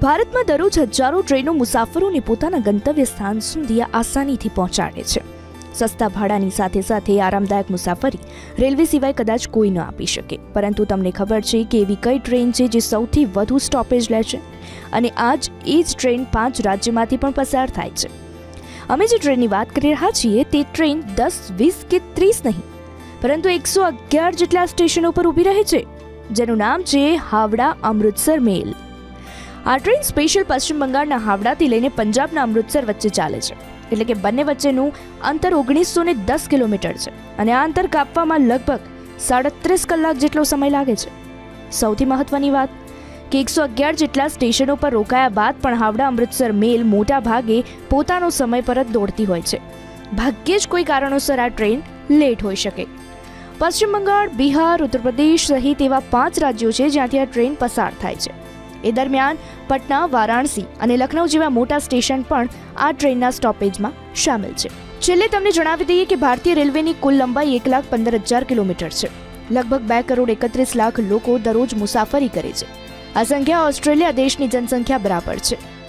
ભારતમાં દરરોજ હજારો ટ્રેનો મુસાફરોને પોતાના ગંતવ્ય સ્થાન સુધી આસાનીથી પહોંચાડે છે. સસ્તા ભાડાની સાથે સાથે આરામદાયક મુસાફરી રેલવે સિવાય કદાચ કોઈ ન આપી શકે. પરંતુ તમને ખબર છે કે એવી કઈ ટ્રેન છે જે સૌથી વધુ સ્ટોપેજ લે છે? અને આજ એ જ ટ્રેન પાંચ રાજ્યમાંથી પણ પસાર થાય છે. અમે જે ટ્રેનની વાત કરી રહ્યા છીએ તે ટ્રેન દસ, વીસ કે ત્રીસ નહીં, પરંતુ એકસો અગિયાર જેટલા સ્ટેશનો પર ઊભી રહે છે, જેનું નામ છે હાવડા અમૃતસર મેલ. આ ટ્રેન સ્પેશિયલ પશ્ચિમ બંગાળના હાવડાથી લઈને પંજાબના અમૃતસર વચ્ચે ચાલે છે. એટલે કે બંને વચ્ચેનું અંતર ઓગણીસો ને દસ કિલોમીટર છે અને આ અંતર કાપવામાં લગભગ સાડત્રીસ કલાક જેટલો સમય લાગે છે. સૌથી મહત્વની વાત કે એકસો અગિયાર જેટલા સ્ટેશનો પર રોકાયા બાદ પણ હાવડા અમૃતસર મેલ મોટા ભાગે પોતાનો સમય પર જ દોડતી હોય છે. ભાગ્યે જ કોઈ કારણોસર આ ટ્રેન લેટ હોઈ શકે. પશ્ચિમ બંગાળ, બિહાર ઉત્તર પ્રદેશ સહિત એવા પાંચ રાજ્યો છે જ્યાંથી આ ટ્રેન પસાર થાય છે. એ દરમિયાન પટના, વારાણસી અને લખનૌ જેવા મોટા સ્ટેશન પણ આ ટ્રેનના સ્ટોપેજમાં સામેલ છે. છેલ્લે તમને જણાવી દઈએ કે ભારતીય રેલવેની કુલ લંબાઈ એક લાખ પંદર હજાર કિલોમીટર છે. લગભગ બે કરોડ એકત્રીસ લાખ લોકો દરરોજ મુસાફરી કરે છે. આ સંખ્યા ઓસ્ટ્રેલિયા દેશની જનસંખ્યા બરાબર છે.